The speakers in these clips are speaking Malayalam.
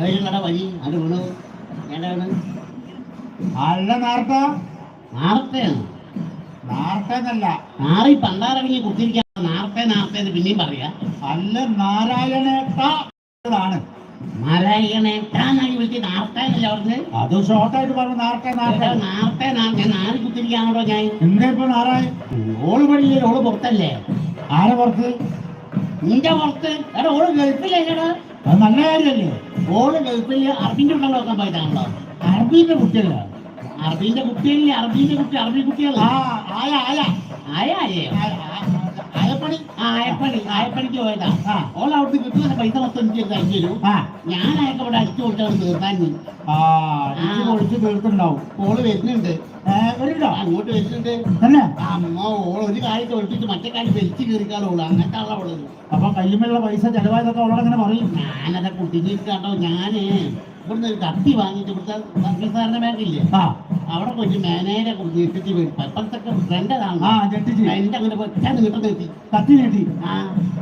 അതിലുള്ള വഴി അത് വീണു ഏതാണ്? അല്ല നാർത്ത നാർത്തയാണ് നാർത്തന്നല്ല നാറി പണ്ടാറങ്ങി കുത്തിരിക്കാൻ നാർത്തെ നാർത്തെ എന്ന് പിന്നെയും പറയാ. അല്ല നാരായണേട്ടാണ് നാരായണേട്ടാന്നാണ് വിളിച്ച്. നാർത്തേന്നല്ല അവിടുന്ന് അത് ഷോർട്ടായിട്ട് പറഞ്ഞു നാർത്ത നാർത്ത. നാർത്തെ നാർത്തെ. നാറി കുത്തിരിക്കാണോ ഞാൻ. എന്താ ഇപ്പൊ നാരായ ഓൾ പണിയില്ലേ ഓൾ പുറത്തല്ലേ? ആരെ പുറത്ത്? നിന്റെ പുറത്ത്? എടാ ഓൾ ഗൾഫില്ലേടാ അത് നല്ല കാര്യമല്ലേ? ഓൾ ഗൾഫിൽ അറബിന്റെ ഉള്ള നോക്കാൻ പോയതാണല്ലോ. അറബീന്റെ കുട്ടിയല്ല അറബിന്റെ കുട്ടിയല്ലേ? അറബിന്റെ കുട്ടി അറബി കുട്ടിയല്ല ആ ആയ ആയ. ആയ ആയ, ആ, ആയപ്പണി ആ ആയപ്പണി ആയപ്പണിക്ക് പോയതാ. ആ. ഓൾ അവിടുന്ന് കിട്ടുന്ന പൈസ മൊത്തം എനിക്ക് തരും. ആ. ഞാൻ അയക്ക ഇവിടെ അടിച്ചു തീർത്താൻ ആ ഇത് പൊളിച്ച് തീർത്തുണ്ടാവും ഓൾ വരുന്നുണ്ട്. ഏ, വരുന്നുണ്ടോ? അങ്ങോട്ട് വരുന്നുണ്ട്. തന്നെ? അമ്മ ഓൾ ഒരു കാര്യത്തെ ഒളിപ്പിച്ച് മറ്റേ കാര്യം വലിച്ചു കീറിക്കാളുള്ളൂ അങ്ങനത്തെ ആളാ ഉള്ളത് അപ്പൊ കയ്യുമുള്ള പൈസ ചെലവായതൊക്കെ അവളങ്ങനെ പറയും? ഞാനത് കുട്ടിഞ്ഞിരിക്കാട്ടോ ഞാൻ. ഇവിടുന്ന് ഒരു കത്തി വാങ്ങിയിട്ട് ഇവിടുത്തെ സർവീസാറിന്റെ ബാങ്കില്ലേ? ആ. അവിടെ പോയിട്ട് മാനേജറെ കുറിച്ച് പപ്പത്തൊക്കെ ഫ്രണ്ടതാണ് ആ ഞെട്ടിച്ച് എന്റെ അങ്ങനെ ഒറ്റ നീട്ടം നിർത്തി കത്തി നീട്ടി. ആ.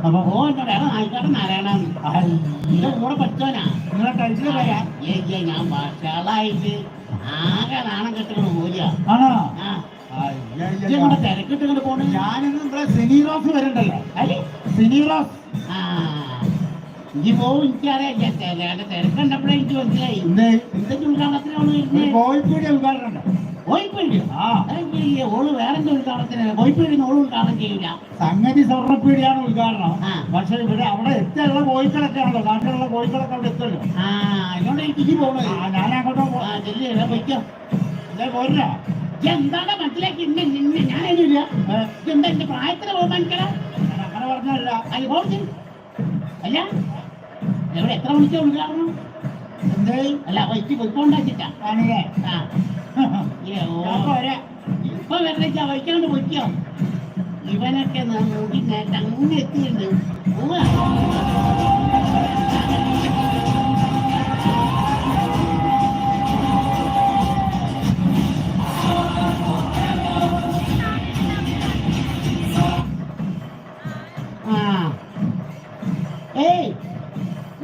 അപ്പൊ ഓ എന്നോട് എടാ നായിക്കാട്ട് നാരായണാന്ന് എന്റെ കൂടെ പറ്റോനാ നിങ്ങളെ കഴിച്ചിട്ട് ഞാൻ ഭാഷകളായിട്ട് ആകെ നാണം കെട്ടുകൾ ആണോ? ആ. ഇങ്ങോട്ട് തിരക്കിട്ട് ഇങ്ങോട്ട് പോണേ. ഞാനിന്ന് സിനി സിനിറോസ് വരണ്ടല്ലോ. സിനി സിനിറോസ് ആ. സംഗതി സ്വർണപ്പീടിയാണ് ഉദ്ഘാടനം. പക്ഷെ ഇവിടെ അവിടെ എത്തുള്ള കോഴിക്കളൊക്കെ ആണല്ലോ നാട്ടിലുള്ള കോഴിക്കളൊക്കെ അവിടെ എത്തുമല്ലോ. അതുകൊണ്ട് എനിക്ക് ആ ഞാൻ അങ്ങോട്ട് ആ ചെല്ലി എടാ പൊയ്ക്കോ. പോരാ ഇജ്ജ് എന്താണ് മനസ്സിലാക്കി? ഇന്ന് നിന്നെ ഞാനതിനില്ല ഏ, എന്താ എന്റെ പ്രായത്തിന് ബഹുമാനിക്കടാ ഞാൻ അങ്ങനെ പറഞ്ഞല്ല പോയി അല്ല എവിടെ എത്ര മണിക്കാ ഉദ്ഘാടനം എന്തേ അല്ല അപ്പൊ ഇക്ക് പൊയ്ക്കൊണ്ടാച്ചിട്ടാ ആണില്ലേ ആ ഏ, ഓ. ഞാൻ പോരാ ഇപ്പൊ വെറുതെ വയ്ക്കാണ്ട് പൊയ്ക്കോ ഇവനൊക്കെ ന- മുടി നേട്ട് അങ്ങ് എത്തിയിട്ടുണ്ട് പോവാ.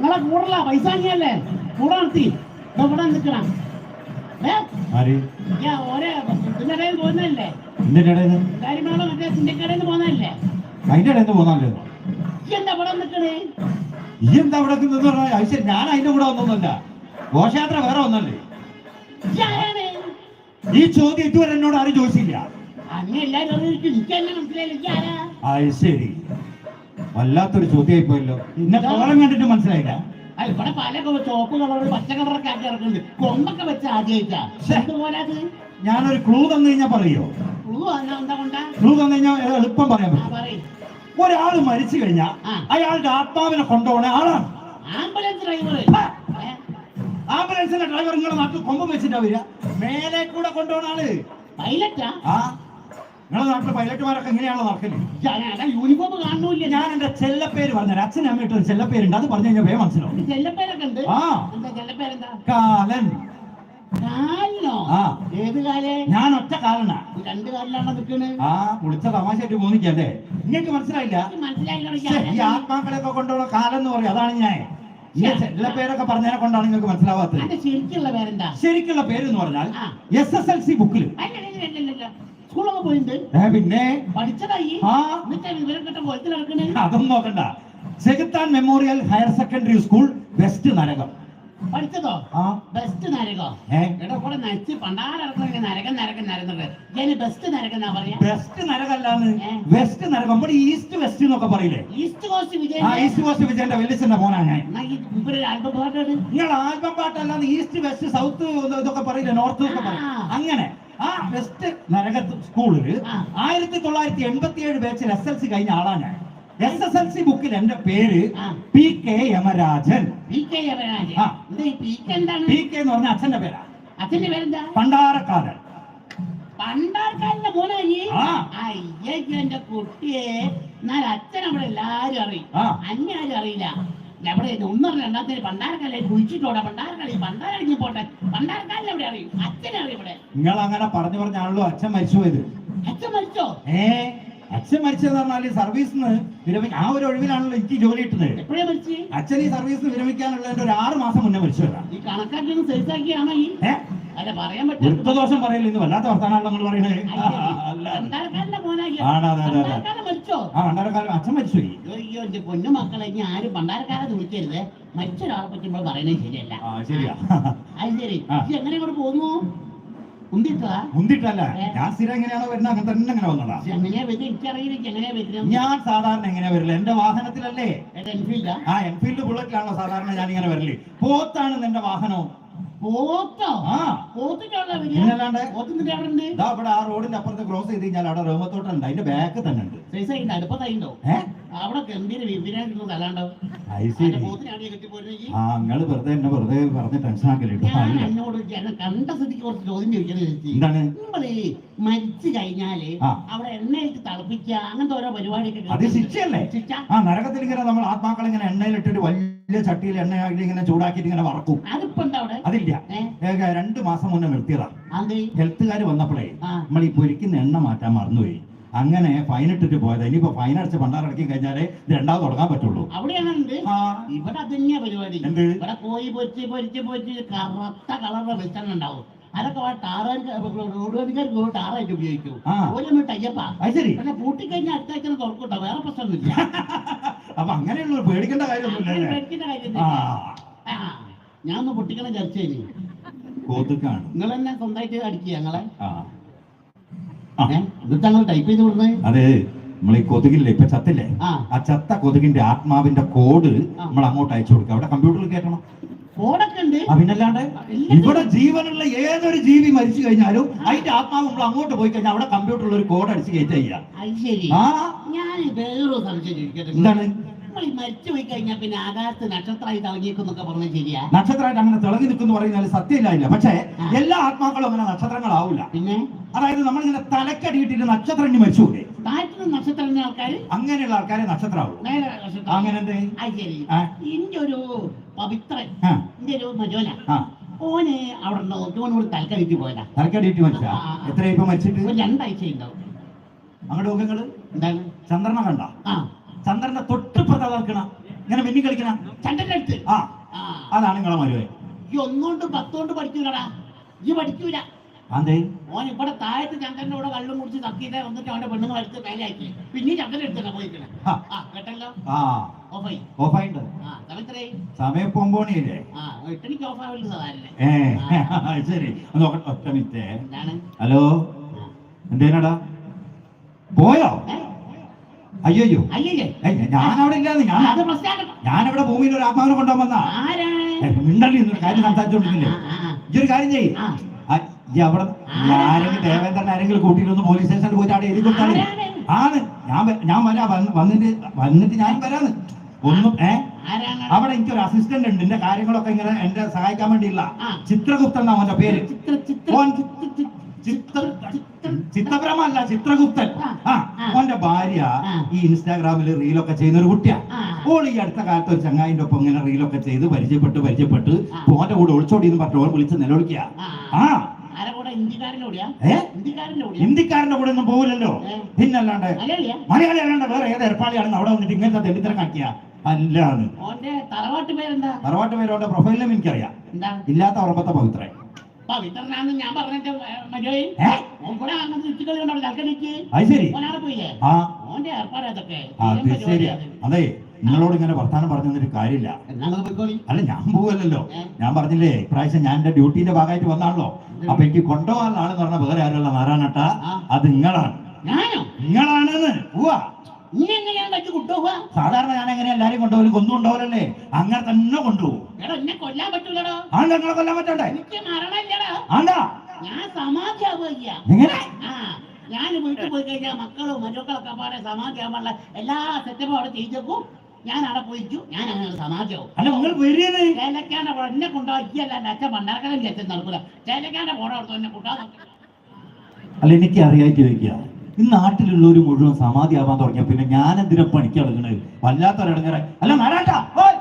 നിങ്ങളെ കൂടല്ല പൈസ വാങ്ങിയല്ലേ കൂടെ നിർത്തി. ഇവിടെ നിൽക്കണം. ഞാൻ അതിന്റെ കൂടെ ഒന്നൊന്നുമല്ല ഘോഷയാത്ര വേറെ ഒന്നല്ലേ? ഈ ചോദ്യം ഇതുവരെ എന്നോട് ആരും ചോദിച്ചില്ല. അങ്ങനെ ആരാ? അത് ശരി. വല്ലാത്തൊരു ചോദ്യമായി പോയല്ലോ ഇന്ന കോളം കണ്ടിട്ട് മനസ്സിലായില്ല. അല്ല ഇവിടെ പല ചോപ്പ് ചുവപ്പ് പച്ച കളറൊക്കെ ആക്കി ഇറക്കുന്നുണ്ട്. കൊമ്പൊക്കെ വെച്ച് ആദ്യമായിട്ടാ. പോരാത് ഞാനൊരു ക്ലൂ തന്നു കഴിഞ്ഞാ പറയോ? എന്താ കൊണ്ടാ? ക്ലൂ തന്നു കഴിഞ്ഞാൽ എളുപ്പം പറയാൻ പറ്റും. ഒരാൾ മരിച്ചു കഴിഞ്ഞാ. അയാളുടെ ആത്മാവിനെ കൊണ്ടുപോണ ആളാണ്. ആംബുലൻസ് ഡ്രൈവർ ആംബുലൻസിന്റെ ഡ്രൈവർ നിങ്ങളുടെ നാട്ടിൽ കൊമ്പം വെച്ചിട്ടാ വരിക. മേലെ കൂടെ കൊണ്ടുപോണ ആൾ. പൈലറ്റാ നിങ്ങളുടെ നാട്ടിലെ പൈലറ്റുമാരൊക്കെ എങ്ങനെയാണല്ലോ നടക്കുന്നത് യൂണിഫോം കാണുന്നില്ല ഞാൻ എന്റെ ചെല്ലപ്പേര് പറഞ്ഞ അച്ഛനും അമ്മയിട്ട് ഒരു ചെല്ലപ്പേരുണ്ട്. അത് പറഞ്ഞു കഴിഞ്ഞാൽ വേ മനസ്സിലാവും. ചെല്ലപ്പേരൊക്കെ ഉണ്ട്. ആ. കാലൻ. ഞാൻ ഒറ്റ കാലനാ. രണ്ട് കാലിലാണോ നിൽക്കണ്? ആ പുളിച്ച തമാശയായിട്ട് മോനിക്കല്ലേ നിങ്ങൾക്ക് മനസ്സിലായില്ല? ഈ ആത്മാക്കളെയൊക്കെ കൊണ്ടുള്ള കാലം എന്ന് പറയും. അതാണ് ഞാൻ. എല്ലാ പേരൊക്കെ പറഞ്ഞതിനെ കൊണ്ടാണ് നിങ്ങൾക്ക് മനസ്സിലാവാത്തത്. ശരിക്കുള്ള പേരെന്താ? ശരിക്കുള്ള പേര് എന്ന് പറഞ്ഞാൽ എസ് എസ് എൽ സി ബുക്കിൽ സ്കൂളൊക്കെ പോയിട്ടുണ്ട് പിന്നെ? പഠിച്ചതായി. അതൊന്നും നോക്കണ്ട. ചെകുത്താൻ memorial higher secondary school west നരകം. പഠിച്ചതോ? ആ. ബെസ്റ്റ് നരകോ. എടാ കൂടെ നരച്ച് പണ്ടാരടക്കണ നരകം നരകം നരകുന്നത് ഞാൻ ബെസ്റ്റ് നരകം എന്നാ പറയാ? വെസ്റ്റ് നരകല്ലാന്ന്. വെസ്റ്റ് നരകം. ഇവിടെ ഈസ്റ്റ് വെസ്റ്റ് എന്നൊക്കെ പറയില്ലേ? East coast Vijayan east coast വിജയന്റെ വെല്ലിച്ചന്റെ മോനാ ഞാൻ. ഇവർ ആൽബം പാട്ടാണ്? നിങ്ങൾ ആൽബം പാട്ടല്ലാന്ന് ഈസ്റ്റ് വെസ്റ്റ് സൗത്ത് ഇതൊക്കെ പറയില്ലേ? നോർത്ത് ഒക്കെ പറയും അങ്ങനെ. ആ ബെസ്റ്റ് നരക സ്കൂളിൽ. ആയിരത്തി തൊള്ളായിരത്തി എൺപത്തി ഏഴ് ബാച്ചിൽ എസ് എൽ സി കഴിഞ്ഞ ആളാണ് ഞാൻ. എസ് എസ് എൽ സി ബുക്കിൽ എന്റെ പേര് P K Yamarajan. P K Yamarajan. P K എന്ന് പറഞ്ഞ അച്ഛന്റെ പേരാ. അച്ഛന്റെ പേരെന്താ? പണ്ടാരക്കാരൻ. പണ്ടാർക്കാരന്റെ മോനെ. അയ്യോ എന്റെ കുട്ടിയെ. എന്നാൽ അച്ഛൻ അവിടെ എല്ലാരും അറിയും. ആ. അന്യാരും അറിയില്ല. അവിടെ ഒന്നും രണ്ടാമത്തെ പണ്ടാരക്കാലെ കുഴിച്ചിട്ടോടെ പണ്ടാരക്കാലി പണ്ടാരടിഞ്ഞ് പോട്ടെ. പണ്ടാരക്കാലിൽ എവിടെ അറിയും? അച്ഛനെ അറിയും ഇവിടെ. നിങ്ങൾ അങ്ങനെ പറഞ്ഞു പറഞ്ഞാണല്ലോ അച്ഛൻ മരിച്ചു പോയത്. അച്ഛൻ മരിച്ചോ? ഏ? അച്ഛൻ മരിച്ചത് പറഞ്ഞാൽ സർവീസിന് വിരമി ആ ഒരു ഒഴിവിലാണല്ലോ എനിക്ക് ജോലി കിട്ടുന്നത്. എപ്പോഴാ മരിച്ചു? അച്ഛൻ ഈ സർവീസിന് വിരമിക്കാനുള്ള ഒരു ആറ് മാസം മുന്നേ മരിച്ചു വരാം ഈ കണക്കാക്കി സൈസാക്കിയാണോ ഈ വൃത്തദോഷം പറയില്ല ഇന്ന് വല്ലാത്ത വർത്താനാണല്ലോ മരിച്ചോ? ആ ഭണ്ഡാരക്കാരൻ അച്ഛൻ മരിച്ചുപോയി അയ്യോ, എന്റെ പൊന്നു മക്കളെ ഇനി ആരും പണ്ടാരക്കാരെ വിളിക്കരുത് മരിച്ച ഒരാളെ പറ്റി നമ്മൾ പറയുന്നത് ശരിയല്ല. ശരിയാ. അത് ശരി. എങ്ങനെ കൂടെ പോകുന്നു? മുന്തിട്ടല്ല. ഞാൻ സ്ഥിരം എങ്ങനെയാണോ വരുന്നത് അങ്ങനെ തന്നെ അങ്ങനെ വന്നതാ ഞാൻ സാധാരണ എങ്ങനെ വരില്ല എന്റെ വാഹനത്തിലല്ലേ? ആ എൻഫീൽഡ് ബുള്ളറ്റിലാണോ സാധാരണ ഞാൻ ഇങ്ങനെ വരൽ. പോത്താണ് എന്റെ വാഹനം അവിടെ ആ. റോഡിന്റെ അപ്പുറത്ത് ക്രോസ് ചെയ്ത് കഴിഞ്ഞാൽ അവിടെ റോമത്തോട്ടുണ്ട് അതിന്റെ ബാക്ക് തന്നെ ഉണ്ട്. അടുപ്പത്തായിണ്ടോ അവിടെ ഗംഭീര ആ നിങ്ങൾ വെറുതെ എന്നെ വെറുതെ പറഞ്ഞ് ടെൻഷൻ ആക്കലിട്ടു ഞാൻ എന്നോട് ജന കണ്ട സ്ഥിതിക്ക് കുറച്ച് ചോദ്യം ചോദിക്കുന്നത് എന്താണ്? നമ്മൾ മരിച്ചു കഴിഞ്ഞാൽ ആ. അവിടെ എണ്ണയിട്ട് തിളപ്പിക്കുക അങ്ങനത്തെ ഓരോ പരിപാടിയൊക്കെ അത്. ശിക്ഷയല്ലേ? ശിക്ഷ. ആ നരകത്തിൽ ഇങ്ങനെ നമ്മൾ ആത്മാക്കൾ ഇങ്ങനെ എണ്ണയിലിട്ടിട്ട് വലിയ ചട്ടിയിൽ എണ്ണ ഇങ്ങനെ ചൂടാക്കിയിട്ട് ഇങ്ങനെ വറക്കും. അതില്ല. രണ്ടു മാസം മുന്നേ നിർത്തിയതാ. ഹെൽത്ത് ഹെൽത്തുകാർ വന്നപ്പോഴേ നമ്മൾ ഈ പൊരിക്കുന്ന എണ്ണ മാറ്റാൻ മറന്നുപോയി. അങ്ങനെ ഫൈൻ ഇട്ടിട്ട് പോയത്. ഇനിയിപ്പോ ഫൈൻ അടിച്ച് പണ്ടാറടക്കി കഴിഞ്ഞാലേ കഴിഞ്ഞാൽ രണ്ടാമത് തുടങ്ങാൻ പറ്റുള്ളൂ. അവിടെയാണ് ഉണ്ട് ആ. ഇവിടെ അത് തന്നെയാ പരിപാടി. എന്ത്? ഇവിടെ കോഴി പൊരിച്ച് പൊരിച്ച് പൊരിച്ച് കറുത്ത കളറിലെ വെളിച്ചെണ്ണ ഉണ്ടാവും. അതൊക്കെ ടാറായിട്ട് ഉപയോഗിക്കും. ടയ്യപ്പാ അത് ശരി. പൂട്ടിക്കഴിഞ്ഞാൽ അടുത്ത ആഴ്ച തുറക്കൂട്ടോ വേറെ പ്രശ്നമൊന്നുമില്ല. അപ്പൊ അങ്ങനെയുള്ള പേടിക്കേണ്ട കാര്യമൊന്നുമില്ല ആ. ഞാൻ ഒന്ന് പൊട്ടിക്കണ ചർച്ച ചെയ്തു കോത്തുക്കാണ് നിങ്ങൾ തന്നെ സ്വന്തമായിട്ട് അടിക്കുക ഞങ്ങളെ എന്നിട്ട് ഞങ്ങൾ ടൈപ്പ് ചെയ്ത് അതെ നമ്മൾ ഈ കൊതുകില്ലേ ഇപ്പൊ ചത്തില്ലേ? ആ. ചത്ത കൊതുകിന്റെ ആത്മാവിന്റെ കോഡ് നമ്മൾ അങ്ങോട്ട് അയച്ചു കൊടുക്കുക. അവിടെ കമ്പ്യൂട്ടറിൽ കേട്ടണം. പിന്നല്ലാണ്ട് ഇവിടെ ജീവനുള്ള ഏതൊരു ജീവി മരിച്ചു കഴിഞ്ഞാലും അതിന്റെ ആത്മാവ് നമ്മൾ അങ്ങോട്ട് പോയി കഴിഞ്ഞാൽ അവിടെ കമ്പ്യൂട്ടറിൽ ഒരു കോഡ് അടിച്ച് കയറ്റുക ചെയ്യാം ആ വേറൊരു സംശയം ചോദിക്കട്ടെ. എന്താണ്? നമ്മൾ ഈ മരിച്ചു പോയി കഴിഞ്ഞാൽ പിന്നെ ആകാശത്ത് നക്ഷത്രമായി ശരിയാ? നക്ഷത്രമായിട്ട് അങ്ങനെ തിളങ്ങി നിൽക്കുന്നു പറയുന്നത് സത്യമില്ല പക്ഷേ എല്ലാ ആത്മാക്കളും അങ്ങനെ നക്ഷത്രങ്ങളാവില്ല പിന്നെ? അതായത് നമ്മളിങ്ങനെ തലക്കടിയിട്ടിട്ട് നക്ഷത്രം ഇനി മരിച്ചുകൂടെ താഴ്ത്തുന്ന നക്ഷത്രത്തിന്റെ ആൾക്കാർ അങ്ങനെയുള്ള ആൾക്കാരെ നക്ഷത്രമാവും. അങ്ങനെ എന്തേ? ശരി. ഒരു പവിത്രൻ ആ. ഒരു ഓന് അവിടെ ഓനോട് തലക്കടിയിട്ട് പോയതാ. തലക്കടിയിട്ട് മരിച്ചാ. എത്ര ഇപ്പൊ മരിച്ചിട്ട്? രണ്ടാഴ്ച ഉണ്ടാവും. അങ്ങോട്ട് നോക്കങ്ങൾ എന്താണ് ചന്ദ്രനെ കണ്ട. ആ. ചന്ദ്രന്റെ തൊട്ട് നിൽക്കണ ഇങ്ങനെ മിന്നി കളിക്കണ. ചന്ദ്രന്റെ അടുത്ത്? ആ. അതാണ് നിങ്ങളെ മരുവേ. ഈ ഒന്നുകൊണ്ട് പത്തുകൊണ്ട് പഠിക്കൂലടാ. ഈ പഠിക്കൂല. അതെ ഓൻ ഇവിടെ താഴത്ത് ചന്ദ്രന്റെ കൂടെ കള്ളും കുടിച്ച് തക്കീതെ വന്നിട്ട് അവന്റെ പെണ്ണുങ്ങൾ എടുത്ത് മേലാക്കി പിന്നെ ചന്ദ്രൻ എടുത്തിട്ടാ പോയിക്കണേ ആ. കേട്ടല്ലോ? ആ. ഓഫായി. ഓഫായിണ്ട്. ആ സമയത്രേ സമയം പൊമ്പോണിയില്ലേ ആ എട്ടണിക്ക് ഓഫ് ആവില്ല സാധാരണ. ഏ ശരി. ഒന്ന് നോക്കട്ടെ ഒറ്റ മിനിറ്റ്. ഹലോ? എന്തേനടാ? പോയോ? അയ്യോ ഞാനവിടെ ഇല്ലാതെ ഞാൻ ഞാനിവിടെ ഭൂമിയിൽ ഒരു ആത്മാവിനെ ഏ, മിണ്ടല്ലേ ഇന്നൊരു കാര്യം സംസാരിച്ചോണ്ടിരിക്കില്ലേ ഈ ഒരു കാര്യം ചെയ്യ്. ഈ അവിടെ ആരെങ്കിലും ദേവേന്ദ്രൻ ആരെങ്കിലും കൂട്ടിയിട്ടൊന്ന് പോലീസ് സ്റ്റേഷനിൽ പോയിട്ട് അവിടെ എഴുതി കൊടുത്താലേ ആണ്. ഞാൻ ഞാൻ വരാ. വന്നിട്ട് വന്നിട്ട് ഞാൻ വരാന്ന്. ഒന്നും ഏ? അവിടെ എനിക്കൊരു അസിസ്റ്റന്റ് ഉണ്ട്. എന്റെ കാര്യങ്ങളൊക്കെ ഇങ്ങനെ എന്റെ സഹായിക്കാൻ വേണ്ടിയില്ല. ചിത്രഗുപ്തൻ എന്നാ അവന്റെ പേര്? ചിത്ര ചിത്ര ചിത്ര ചിത്ര ചിത്ര ചിത്രപ്രമ അല്ല ചിത്രഗുപ്തൻ. ഓന്റെ ഭാര്യ. ഈ ഇൻസ്റ്റാഗ്രാമിൽ റീലൊക്കെ ചെയ്യുന്ന ഒരു കുട്ടിയാ. ഓൾ ഈ അടുത്ത കാലത്ത് ഒരു ചങ്ങായിന്റെ ഒപ്പം ഇങ്ങനെ റീലൊക്കെ ചെയ്ത് പരിചയപ്പെട്ട് പരിചയപ്പെട്ട്. ഓന്റെ കൂടെ ഒളിച്ചോടി എന്ന് പറഞ്ഞു ഓൾ വിളിച്ച് നിലവിളിക്കുക ആ. ഹിന്ദിക്കാരന്റെ കൂടെ? ഒന്നും പോകില്ലല്ലോ. പിന്നല്ലാണ്ട് മലയാളി അല്ലാണ്ട് വേറെ ഏത് ഏർപ്പാളിയാണെന്ന് അവിടെ വന്നിട്ട് ഇങ്ങനത്തെ കാണിക്കുക അല്ലാണ്. തറവാട്ട് പേരെന്താ? തറവാട്ട് പേരോന്റെ പ്രൊഫൈലിലും എനിക്കറിയാം. ഇല്ലാത്ത ഉറപ്പത്തെ പവിത്ര പവിത്രനാന്ന് ഞാൻ പറഞ്ഞിട്ട് മജോയി? ഓൻ കൂടെ ചുറ്റിക്കളി പോയില്ലേ ഓന്റെ ഏർപ്പാട് അതൊക്കെ അത് നിങ്ങളോട് ഇങ്ങനെ വർത്താനം പറഞ്ഞു തന്നിട്ട് കാര്യമില്ല അല്ല ഞാൻ പോവല്ലോ? ഞാൻ പറഞ്ഞില്ലേ ഇപ്രാവശ്യം ഞാൻ എന്റെ ഡ്യൂട്ടിന്റെ ഭാഗമായിട്ട് വന്നാണല്ലോ. അപ്പൊ എനിക്ക് കൊണ്ടുപോകാനുള്ള ആളെന്ന് പറഞ്ഞ വേറെ ആരുള്ള നാരായണട്ട. അത് നിങ്ങളാണ്. നിങ്ങളാണെന്ന്. പോവാ നീ എങ്ങനെയാണ് വെച്ച് കൊണ്ടുപോവാ സാധാരണ ഞാൻ എങ്ങനെ എല്ലാരും കൊണ്ടുപോലും കൊന്നു കൊണ്ടുപോകലല്ലേ അങ്ങനെ തന്നെ കൊണ്ടുപോകും. എടാ എന്നെ കൊല്ലാൻ പറ്റൂലടോ. നിങ്ങളെ കൊല്ലാൻ പറ്റണ്ടേ? എനിക്ക് മരണമില്ലടാ. ആണ്ടാ. ഞാൻ സമാധിയാവുക എങ്ങനെ? ആ ഞാൻ വീട്ടിൽ പോയി കഴിഞ്ഞാൽ മക്കളും മരുമക്കളൊക്കെ പാടെ സമാധിയാവാനുള്ള എല്ലാ സെറ്റപ്പും അവിടെ ചെയ്തേക്കും ഞാൻ അവിടെ പോയിച്ചു ഞാൻ അങ്ങനെ സമാധിയാവും. അല്ല നിങ്ങൾ വരുന്നത് ചേലക്കാന്റെ പുറം എന്നെ കൊണ്ടാക്കിയല്ല എന്റെ അച്ഛൻ പണ്ടാർക്കടം ചേച്ചൻ നടക്കൂല. ചേലക്കാന്റെ പുറം അവിടെ എന്നെ കൂട്ടാ അല്ല എനിക്ക് അറിയാൻ ചോദിക്കുക ഈ നാട്ടിലുള്ളവർ മുഴുവൻ സമാധി ആവാൻ തുടങ്ങിയ പിന്നെ ഞാൻ എന്തിനാ പണിക്ക് വല്ലാത്തൊരിടങ്ങറ അല്ല നാരാട്ടാ ഓയ്!